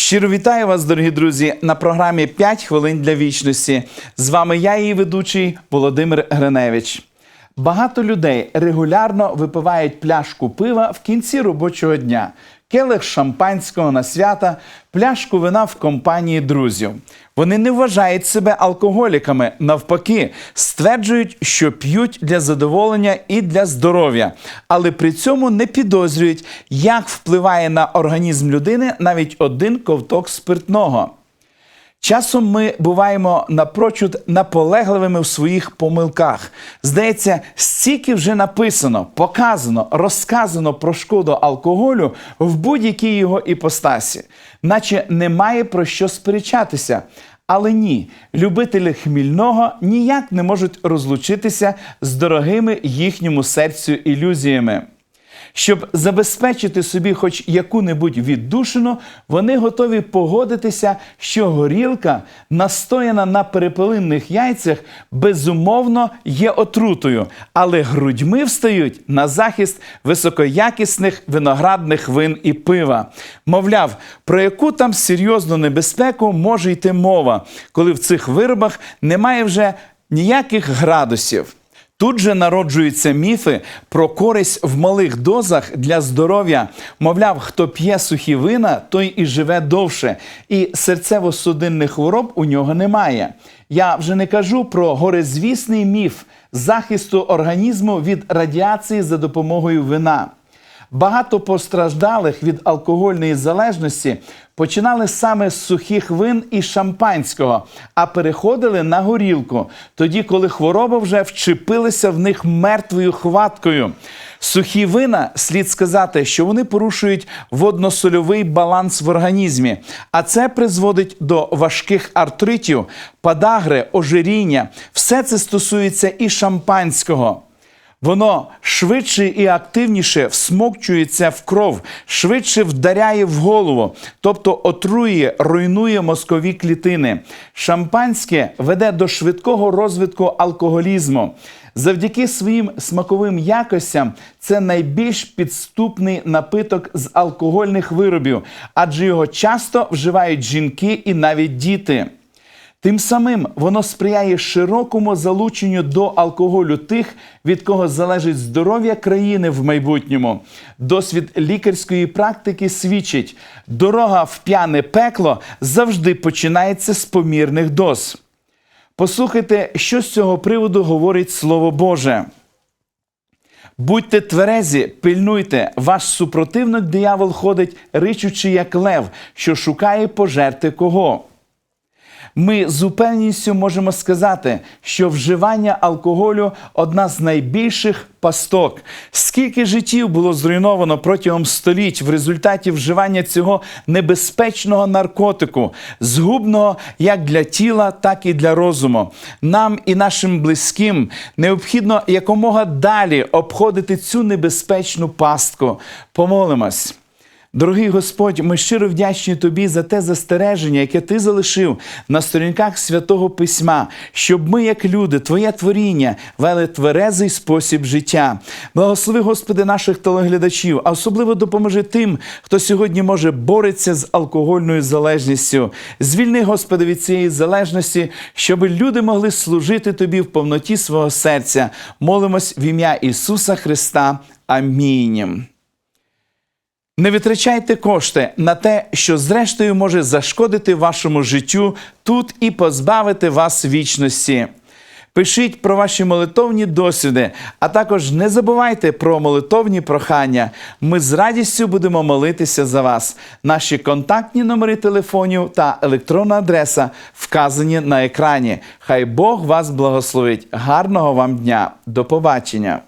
Щиро вітаю вас, дорогі друзі, на програмі «5 хвилин для вічності. З вами я, її ведучий Володимир Гриневич. Багато людей регулярно випивають пляшку пива в кінці робочого дня, келих шампанського на свята, пляшку вина в компанії друзів. Вони не вважають себе алкоголіками, навпаки, стверджують, що п'ють для задоволення і для здоров'я, але при цьому не підозрюють, як впливає на організм людини навіть один ковток спиртного. Часом ми буваємо напрочуд наполегливими в своїх помилках. Здається, стільки вже написано, показано, розказано про шкоду алкоголю в будь-якій його іпостасі, наче немає про що сперечатися. Але ні, любителі хмільного ніяк не можуть розлучитися з дорогими їхньому серцю ілюзіями. Щоб забезпечити собі хоч яку-небудь віддушину, вони готові погодитися, що горілка, настояна на перепелинних яйцях, безумовно є отрутою, але грудьми встають на захист високоякісних виноградних вин і пива. Мовляв, про яку там серйозну небезпеку може йти мова, коли в цих виробах немає вже ніяких градусів. Тут же народжуються міфи про користь в малих дозах для здоров'я. Мовляв, хто п'є сухі вина, той і живе довше, і серцево-судинних хвороб у нього немає. Я вже не кажу про горизвісний міф захисту організму від радіації за допомогою вина. Багато постраждалих від алкогольної залежності починали саме з сухих вин і шампанського, а переходили на горілку, тоді, коли хвороба вже вчепилася в них мертвою хваткою. Сухі вина слід сказати, що вони порушують водносольовий баланс в організмі, а це призводить до важких артритів, падагри, ожиріння. Все це стосується і шампанського. Воно швидше і активніше всмокчується в кров, швидше вдаряє в голову, тобто отрує, руйнує мозкові клітини. Шампанське веде до швидкого розвитку алкоголізму. Завдяки своїм смаковим якостям це найбільш підступний напиток з алкогольних виробів, адже його часто вживають жінки і навіть діти. Тим самим воно сприяє широкому залученню до алкоголю тих, від кого залежить здоров'я країни в майбутньому. Досвід лікарської практики свідчить, дорога в п'яне пекло завжди починається з помірних доз. Послухайте, що з цього приводу говорить Слово Боже. Будьте тверезі, пильнуйте, ваш супротивник диявол ходить, ричучи, як лев, що шукає пожерти кого. Ми з упевненістю можемо сказати, що вживання алкоголю одна з найбільших пасток. Скільки життів було зруйновано протягом століть в результаті вживання цього небезпечного наркотику, згубного як для тіла, так і для розуму. Нам і нашим близьким необхідно якомога далі обходити цю небезпечну пастку. Помолимось. Дорогий Господь, ми щиро вдячні Тобі за те застереження, яке Ти залишив на сторінках святого Письма, щоб ми, як люди, Твоє творіння, вели тверезий спосіб життя. Благослови, Господи, наших телеглядачів, а особливо допоможи тим, хто сьогодні може бореться з алкогольною залежністю. Звільни, Господи, від цієї залежності, щоб люди могли служити Тобі в повноті свого серця. Молимось в ім'я Ісуса Христа. Амінь. Не витрачайте кошти на те, що зрештою може зашкодити вашому життю тут і позбавити вас вічності. Пишіть про ваші молитовні досвіди, а також не забувайте про молитовні прохання. Ми з радістю будемо молитися за вас. Наші контактні номери телефонів та електронна адреса вказані на екрані. Хай Бог вас благословить. Гарного вам дня. До побачення!